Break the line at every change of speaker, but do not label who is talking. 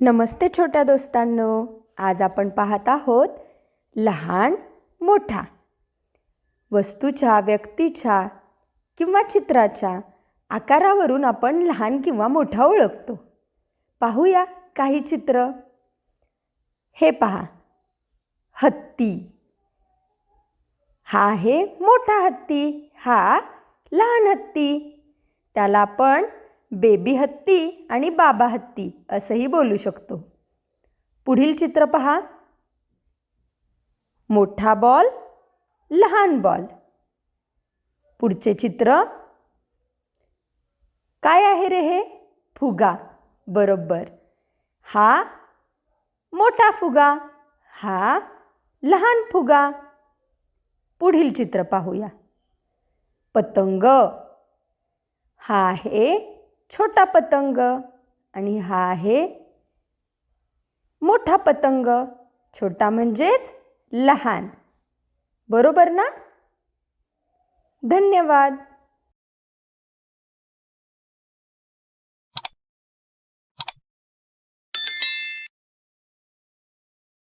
नमस्ते छोट्या दोस्तांनो. आज आपण पाहत आहोत लहान मोठा. वस्तूच्या व्यक्तीच्या किंवा चित्राच्या आकारावरून आपण लहान किंवा मोठा ओळखतो. पाहूया काही चित्र. हे पहा. हत्ती. हा आहे मोठा हत्ती. हा लहान हत्ती. त्याला आपण बेबी हत्ती आणि बाबा हत्ती असंही बोलू शकतो. पुढील चित्र पहा. मोठा बॉल लहान बॉल. पुढचे चित्र. काय आहे रे हे? फुगा. बरोबर. हा मोठा फुगा. हा लहान फुगा. पुढील चित्र पाहूया. पतंग. हा आहे छोटा पतंग आणि हा आहे मोठा पतंग. छोटा म्हणजेच लहान. बरोबर ना? धन्यवाद.